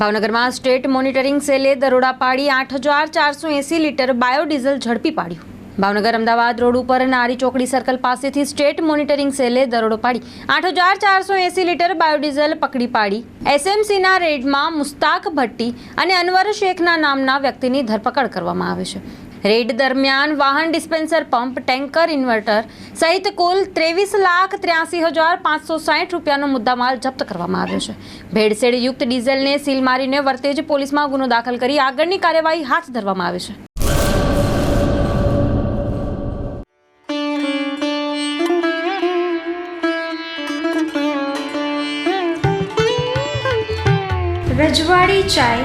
ભાવનગરમાં state monitoring સેલે દરોડા પાડી આઠ હજાર ચારસો એંસી લીટર બાયોડીઝલ ઝડપી પાડ્યું. ભાવનગર અમદાવાદ રોડ ઉપર નારી ચોકડી સર્કલ પાસેથી સ્ટેટ મોનિટરિંગ સેલે દરોડો પાડી આઠ હજાર ચારસો એંસી લીટર બાયોડીઝલ પકડી પાડી. એસએમસીના રેડમાં મુસ્તાક ભટ્ટી અને અનવર શેખના નામના વ્યક્તિની ધરપકડ કરવામાં આવે છે. રેડ દરમિયાન વાહન ડિસ્પેન્સર પંપ, ટેન્કર, ઇન્વર્ટર સહિત કુલ ત્રેવીસ લાખ ત્ર્યાસી હજાર પાંચસો સાઠ રૂપિયાનો મુદ્દામાલ જપ્ત કરવામાં આવ્યો છે. ભેળસેળ યુક્ત ડીઝલને સીલ મારીને વર્તેજ પોલીસમાં ગુનો દાખલ કરી આગળની કાર્યવાહી હાથ ધરવામાં આવે છે. Rajwadi Chai